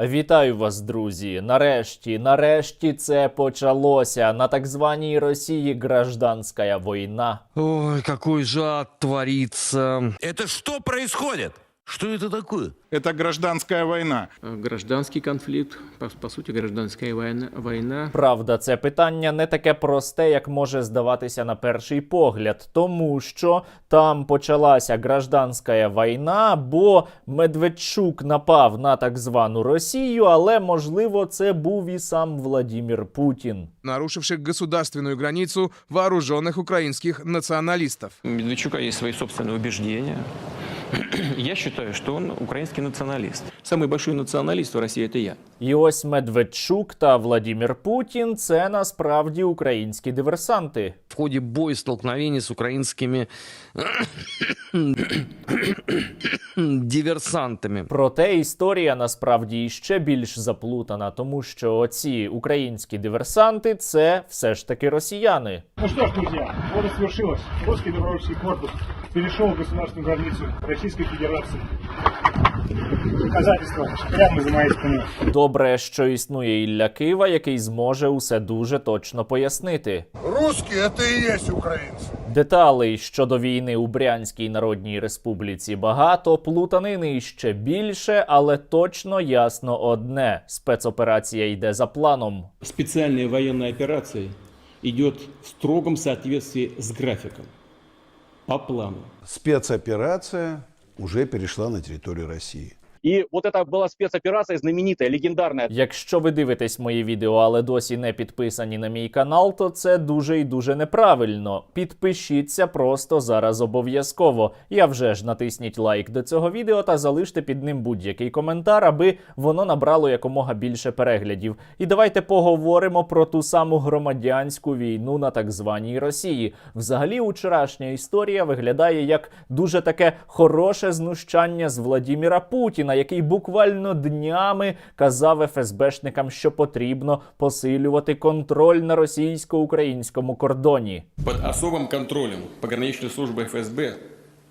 Вітаю вас, друзі. Нарешті, нарешті це почалося. На так званій Росії гражданська війна. Ой, какой жад твориться. творится. Это что происходит? Что это такое? Это гражданская война. Э, Гражданский конфликт, по, по сути, гражданская война, война. Правда, це питання не таке просте, як може здаватися на перший погляд, тому що там почалася гражданська війна, бо Медведчук напав на так звану Росію, але можливо це був і сам Владімір Путін. нарушивших государственную границу вооруженных украинских националистов. У Медведчука есть свои собственные убеждения. Я считаю, что он украинский националист. Самый большой националист в России это я. І ось Медведчук та Владімір Путін це насправді українські диверсанти. В ходе боестолкновений с украинскими диверсантами. Проте історія насправді іще більш заплутана, тому що оці українські диверсанти це все ж таки росіяни. Ну что ж, друзья, вот и свершилось. Русский добровольческий корпус перешел государственную границу Российской Федерации. Доказательство прямо за моей спиной. Добре, що існує Ілля Кива, який зможе усе дуже точно пояснити. Русские это и есть украинцы. Деталей щодо війни у Брянській Народній Республіці багато, плутанини іще більше, але точно ясно одне: спецоперація йде за планом. специальная военная операция идет в строгом соответствии с графиком, по плану. Спецоперация уже перешла на территорию России. И вот это была спецоперация знаменитая, легендарная. Якщо ви дивитесь мої відео, але досі не підписані на мій канал, то це дуже і дуже неправильно. Підпишіться просто зараз обов'язково. Я вже ж натисніть лайк до цього відео та залиште під ним будь-який коментар, аби воно набрало якомога більше переглядів. І давайте поговоримо про ту саму громадянську війну на так званій Росії. Взагалі, вчорашня історія виглядає як дуже таке хороше знущання з Владіміра Путіна, який буквально днями казав ФСБшникам, що потрібно посилювати контроль на російсько-українському кордоні. Под особым контролем пограничной службы ФСБ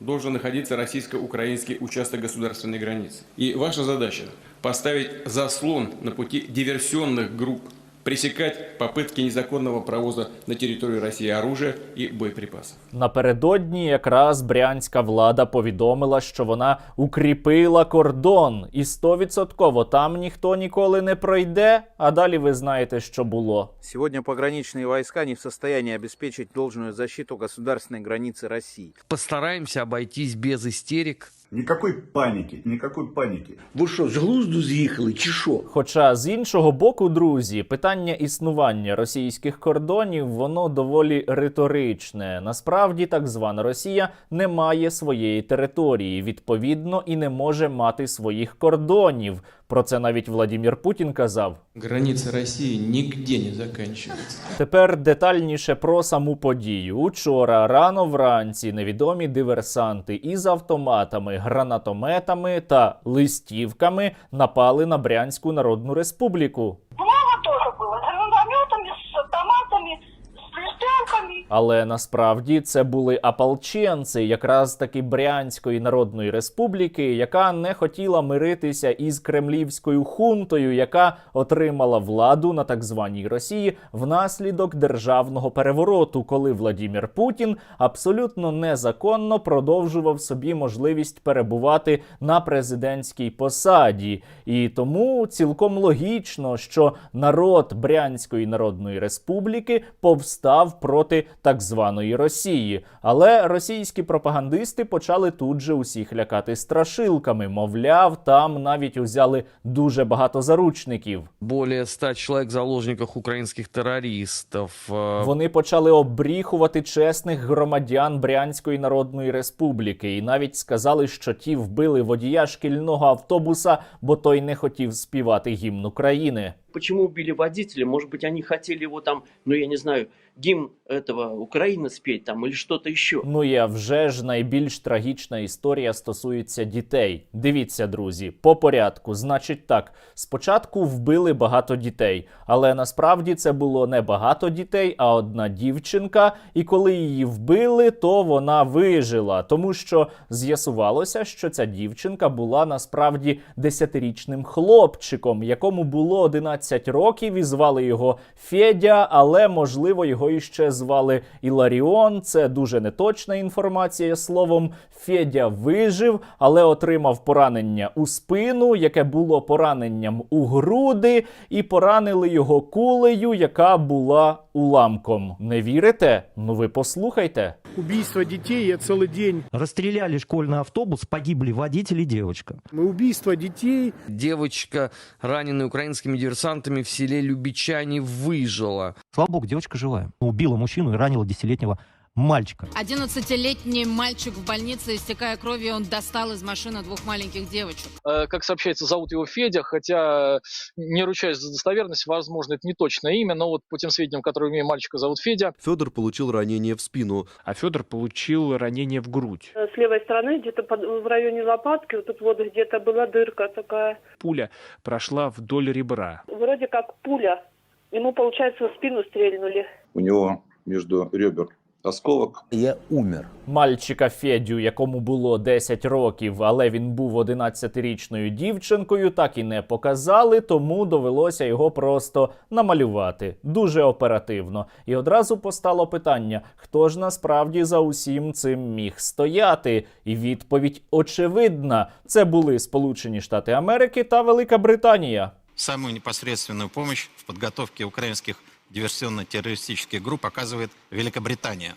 должен находиться российско-украинский участок государственной границы. И ваша задача – поставить заслон на пути диверсионных групп, пресекать попытки незаконного провоза на территорию России оружия и боеприпасов. Напередодні якраз брянська влада повідомила, що вона укріпила кордон, і стовідсотково там ніхто ніколи не пройде. А далі ви знаєте, що було. Сегодня пограничные войска не в состоянии обеспечить должную защиту государственной границы России. Постараемся обойтись без истерик. Никакой паніки, никакой паніки. Ви що, з глузду з'їхали, чи що? Хоча з іншого боку, друзі, питання існування російських кордонів воно доволі риторичне. Насправді, так звана Росія не має своєї території, відповідно, і не може мати своїх кордонів. Про це навіть Владімір Путін казав. границя Росії нігде не закінчується. Тепер детальніше про саму подію. Учора рано вранці невідомі диверсанти із автоматами, гранатометами та листівками напали на Брянську Народну Республіку. Много тоже было. С гранатометами, с автоматами, с листовками. Але насправді це були ополченці, якраз таки Брянської Народної Республіки, яка не хотіла миритися із кремлівською хунтою, яка отримала владу на так званій Росії внаслідок державного перевороту, коли Владімір Путін абсолютно незаконно продовжував собі можливість перебувати на президентській посаді. І тому цілком логічно, що народ Брянської Народної Республіки повстав проти так званої Росії. Але російські пропагандисти почали тут же усіх лякати страшилками. Мовляв, там навіть узяли дуже багато заручників. Более 100 человек в заложниках украинских террористов. Э, Вони почали обріхувати чесних громадян Брянської Народної Республіки і навіть сказали, що ті вбили водія шкільного автобуса, бо той не хотів співати гімн України. Почему убили водителя? Может быть, они хотели его там, ну я не знаю, гимн этого Украины спеть там или что-то еще. Ну і а вже ж найбільш трагічна історія стосується дітей. Дивіться, друзі, по порядку. Значить, так, спочатку вбили багато дітей, але насправді це було не багато дітей, а одна дівчинка. І коли її вбили, то вона вижила, тому що з'ясувалося, що ця дівчинка була насправді десятирічним хлопчиком, якому було 11 років, і звали його Федя, але можливо його іще звали Іларіон. Це дуже неточна інформація. Словом, Федя вижив, але отримав поранення у спину, яке було пораненням у груди, і поранили його кулею, яка була уламком. Не вірите? Ну ви послухайте. Убийство детей, я целый день. Расстреляли школьный автобус, погибли водитель и девочка. Убийство детей. Девочка, раненая украинскими диверсантами в селе Любичане, выжила. Слава богу, девочка живая. Убила мужчину и ранила десятилетнего мальчика. 11-летний мальчик в больнице, истекая кровью, он достал из машины двух маленьких девочек. Как сообщается, зовут его Федя, хотя не ручаюсь за достоверность, возможно, это не точное имя, но вот по тем сведениям, которые имею, мальчика зовут Федя. Федор получил ранение в спину. А Федор получил ранение в грудь. С левой стороны, где-то в районе лопатки, вот тут вот где-то была дырка такая. Пуля прошла вдоль ребра. Вроде как пуля. Ему, получается, в спину стрельнули. У него между ребер осколок. Я умер. Мальчика Федю, якому було 10 років, але він був 11-річною дівчинкою, так і не показали, тому довелося його просто намалювати дуже оперативно. І одразу постало питання: хто ж насправді за усім цим міг стояти? І відповідь очевидна: це були Сполучені Штати Америки та Велика Британія. Самую непосредственную помощь в подготовке украинских диверсионно-террористических групп оказывает Великобритания.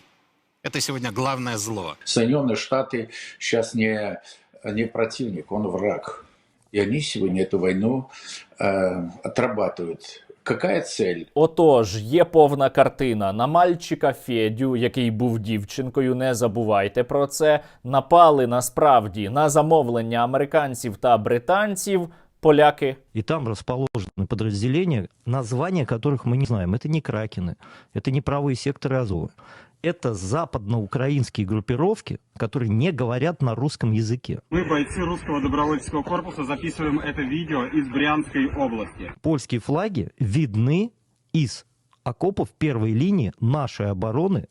Это сегодня главное зло. Соединенные Штаты сейчас не, не противник, он враг. И они сегодня эту войну э, отрабатывают. Какая цель? Отож, є повна картина. На мальчика Федю, який був дівчинкою, не забувайте про це. Напали насправді на замовлення американців та британців. Поляки И там расположены подразделения, названия которых мы не знаем. Это не кракены, это не правые секторы Азова. Это западноукраинские группировки, которые не говорят на русском языке. Мы, бойцы русского добровольческого корпуса, записываем это видео из Брянской области. Польские флаги видны из окопов первой линии нашей обороны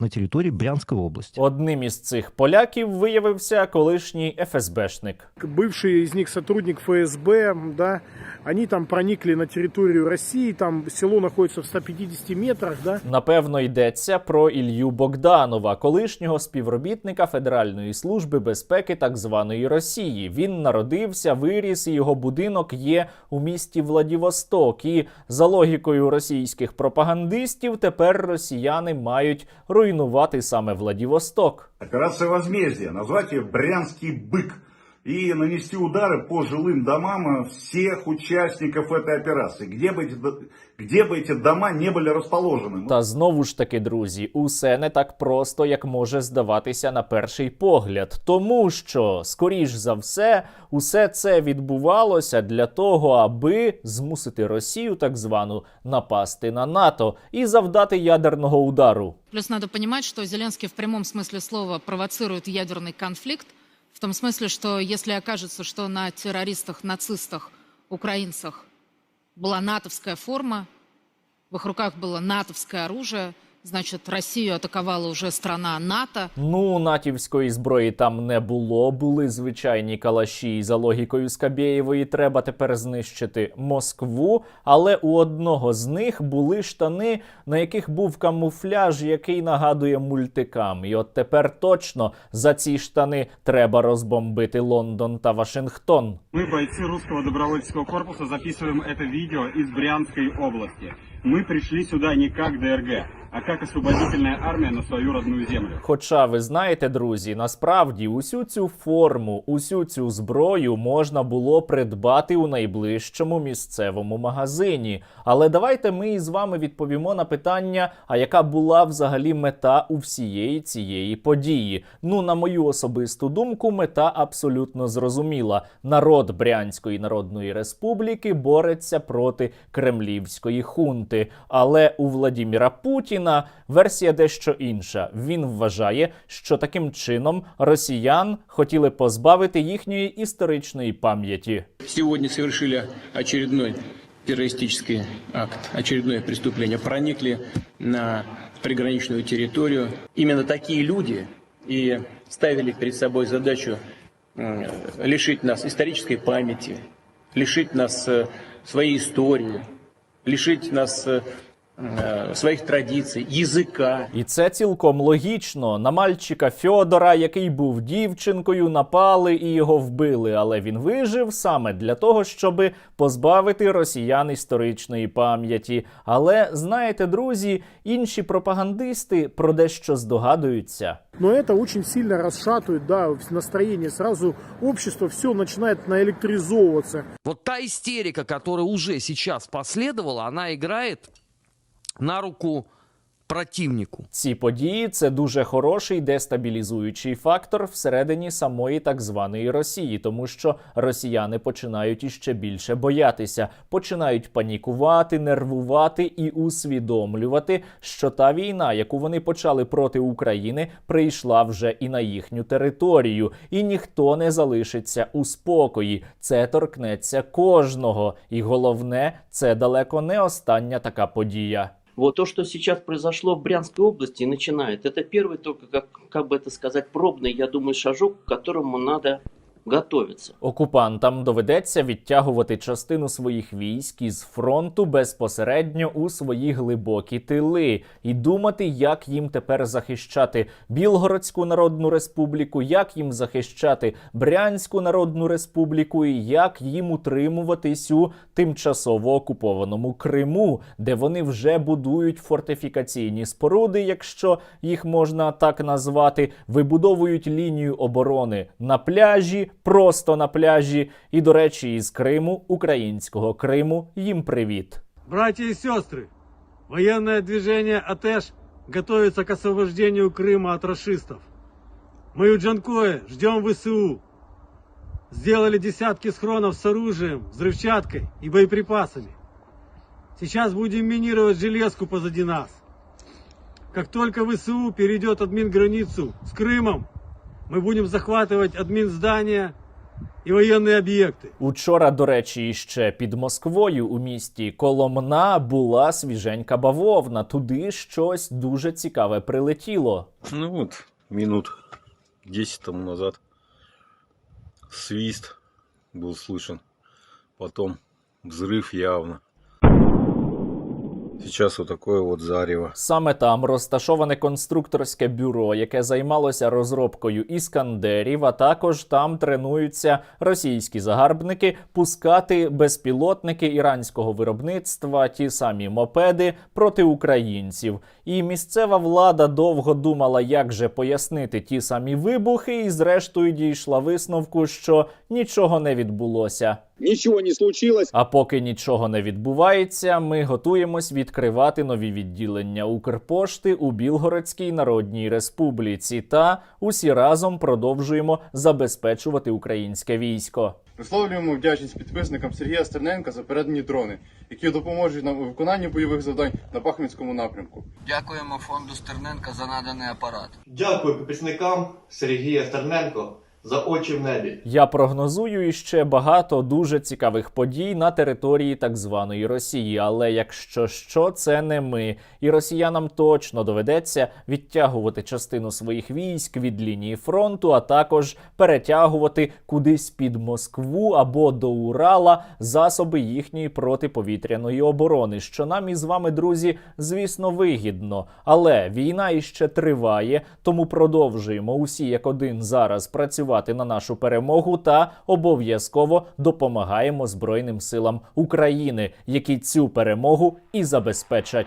на территории Брянской области. одним із цих поляків виявився колишній ФСБшник. Бывший из них сотрудник ФСБ, да, они там проникли на территорию России, там село находится в 150 метрах, да. Напевно, йдеться про Ілью Богданова, колишнього співробітника Федеральної служби безпеки так званої Росії. Він народився, виріс, і його будинок є у місті Владивосток. І за логікою російських пропагандистів, тепер росіяни мають руйнувати саме Владивосток. Операція Возмездія назвати Брянський Бик. бык» и нанести удары по жилым домам всех участников этой операции, где бы эти, до- где бы эти дома не были расположены. Та знову ж таки, друзі, усе не так просто, як може здаватися на перший погляд, тому що, скоріш за все, усе це відбувалося для того, аби змусити Росію, так звану, напасти на НАТО і завдати ядерного удару. Плюс надо понимать, что Зеленский в прямом смысле слова провоцирует ядерный конфликт, в том смысле, что если окажется, что на террористах, нацистах, украинцах была натовская форма, в их руках было натовское оружие, значит, Россию атаковала уже страна НАТО, Ну, натівської зброї там не було, були звичайні калаші. І за логікою Скабєєвої треба тепер знищити Москву. Але у одного з них були штани, на яких був камуфляж, який нагадує мультикам. І от тепер точно за ці штани треба розбомбити Лондон та Вашингтон. Мы, бойцы русского добровольческого корпуса, записываем это видео из Брянской области. Мы пришли сюда не как ДРГ, а как освободительная армия на свою родную землю. Хоча ви знаєте, друзі, насправді усю цю форму, усю цю зброю можна було придбати у найближчому місцевому магазині. Але давайте ми із вами відповімо на питання: а яка була взагалі мета у всієї цієї події? Ну, на мою особисту думку, мета абсолютно зрозуміла: народ Брянської Народної Республіки бореться проти кремлівської хунти. Але у Владіміра Путіна версія дещо інша. Він вважає, що таким чином росіян хотіли позбавити їхньої історичної пам'яті. Сегодня совершили очередной террористический акт, очередное преступление. Проникли на приграничную территорию. Именно такие люди и ставили перед собой задачу э, лишить нас исторической памяти, лишить нас э, своей истории, лишить нас э, э, своих традиций, языка. І це цілком логічно. На мальчика Фьодора, який був дівчинкою, напали і його вбили, але він вижив саме для того, щоб позбавити росіян історичної пам'яті. Але знаєте, друзі, інші пропагандисти про дещо здогадуються. Но это очень сильно расшатывает, да, настроение. Сразу общество все начинает наэлектризовываться. Вот та истерика, которая уже сейчас последовала, она играет на руку противнику. Ці події це дуже хороший дестабілізуючий фактор всередині самої так званої Росії, тому що росіяни починають іще більше боятися, починають панікувати, нервувати і усвідомлювати, що та війна, яку вони почали проти України, прийшла вже і на їхню територію, і ніхто не залишиться у спокої. Це торкнеться кожного, і головне, це далеко не остання така подія. Вот то, что сейчас произошло в Брянской области, начинает. Это первый только, как, как бы это сказать, пробный, я думаю, шажок, к которому надо готовиться. Окупантам доведеться відтягувати частину своїх військ із фронту безпосередньо у свої глибокі тили і думати, як їм тепер захищати Білгородську Народну Республіку, як їм захищати Брянську Народну Республіку, і як їм утримуватись у тимчасово окупованому Криму, де вони вже будують фортифікаційні споруди, якщо їх можна так назвати, вибудовують лінію оборони на пляжі просто на пляжі. І, до речі, із Криму, українського Криму, їм привіт. Братья и сестры, военное движение АТЭШ готовится к освобождению Крыма от расистов. Мы у Джанкоя ждем ВСУ. Сделали десятки схронов с оружием, взрывчаткой и боеприпасами. Сейчас будем минировать железку позади нас. Как только ВСУ перейдет админ-границу с Крымом, мы будем захватывать админздания и военные объекты. Учора, до речі, іще під Москвою у місті Коломна була свіженька бавовна. Туди щось дуже цікаве прилетіло. Ну вот, минут 10 тому назад свист был слышен. Потом взрыв явно. Сейчас вот такое вот зарево. Саме там розташоване конструкторське бюро, яке займалося розробкою іскандерів. А також там тренуються російські загарбники пускати безпілотники іранського виробництва, ті самі мопеди проти українців. І місцева влада довго думала, як же пояснити ті самі вибухи, і зрештою дійшла висновку, що нічого не відбулося. Ничего не случилось. А поки нічого не відбувається, ми готуємось відкривати нові відділення Укрпошти у Білгородській Народній Республіці та усі разом продовжуємо забезпечувати українське військо. Висловлюємо вдячність підписникам Сергія Стерненка за передані дрони, які допоможуть нам у виконанні бойових завдань на Бахмутському напрямку. Дякуємо фонду Стерненка за наданий апарат. Дякую підписникам Сергія Стерненко за очі в небі. Я прогнозую іще багато дуже цікавих подій на території так званої Росії. Але якщо що, це не ми, і росіянам точно доведеться відтягувати частину своїх військ від лінії фронту, а також перетягувати кудись під Москву або до Урала засоби їхньої протиповітряної оборони, що нам із вами, друзі, звісно, вигідно. Але війна іще триває, тому продовжуємо усі як один зараз працювати впливати на нашу перемогу та обов'язково допомагаємо Збройним силам України, які цю перемогу і забезпечать.